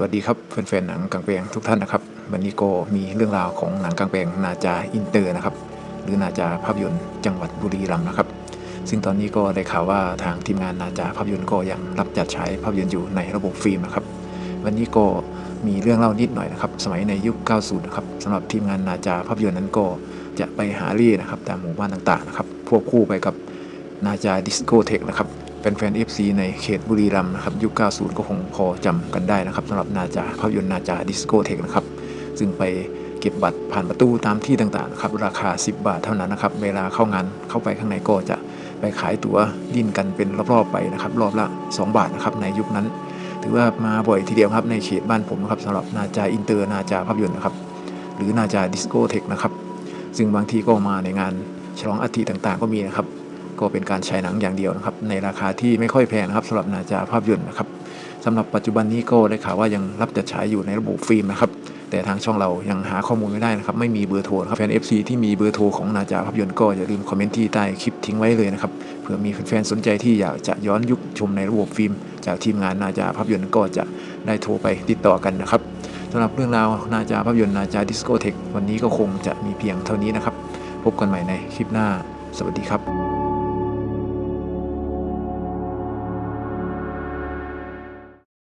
สวัสดีครับแฟนๆหนังกลางแปลงทุกท่านนะครับ วันนี้ก็มีเรื่องราวของหนังกลางแปลงนาจาอินเตอร์นะครับ หรือนาจาภาพยนตร์จังหวัดบุรีรัมย์นะครับ ซึ่งตอนนี้ก็ได้ข่าวว่าทางทีมงานนาจาภาพยนตร์ก็ยังรับจัดฉายภาพยนตร์อยู่ในระบบฟิล์มนะครับ วันนี้ก็มีเรื่องเล่านิดหน่อยนะครับ สมัยในยุค 90 นะครับสำหรับทีมงานนาจาภาพยนตร์นั้นก็จะไปหาเรี่นะครับตามหมู่บ้านต่างๆนะครับควบคู่ไปกับนาจาดิสโกเทคนะครับ แฟน FC ในเขตบุรีรัมย์นะครับยุค 90 ก็คงพอจำกันได้นะครับสำหรับนาจาภาพยนตร์นาจาดิสโกเทคนะครับ ซึ่งไปเก็บบัตรผ่านประตูตามที่ต่างๆนะครับราคา 10 บาทเท่านั้นนะครับ เวลาเข้างานเข้าไปข้างในก็จะไปขายตั๋วดิ้นกันเป็นรอบๆไปนะครับ รอบละ 2 บาทนะครับในยุคนั้น ถือว่ามาบ่อยทีเดียวครับในเขตบ้านผมนะครับสำหรับนาจาอินเตอร์นาจาภาพยนตร์นะครับหรือนาจาดิสโกเทคนะครับซึ่งบางทีก็มาในงานฉลองอาทิตย์ต่างๆ ก็มีนะครับ ก็เป็นการฉายหนังอย่างเดียวนะครับ ในราคาที่ไม่ค่อยแพงนะครับสำหรับนาจาภาพยนตร์นะครับสำหรับปัจจุบันนี้ก็ได้ข่าวว่ายังรับจัดฉายอยู่ในระบบฟิล์มนะครับแต่ทางช่องเรายังหาข้อมูลไม่ได้นะครับ ไม่มีเบอร์โทรครับแฟน FC ที่มีเบอร์โทรของนาจาภาพยนตร์ก็อย่าลืมคอมเมนต์ที่ใต้คลิปทิ้งไว้เลยนะครับเผื่อมีแฟนๆสนใจที่อยากจะย้อนยุคชมในระบบฟิล์ม จากทีมงานนาจาภาพยนตร์ก็จะได้โทรไปติดต่อกันนะครับสำหรับเรื่องราวนาจาภาพยนตร์นาจาดิสโกเทควันนี้ก็คงจะมีเพียงเท่านี้นะครับ พบกันใหม่ในคลิปหน้า สวัสดีครับ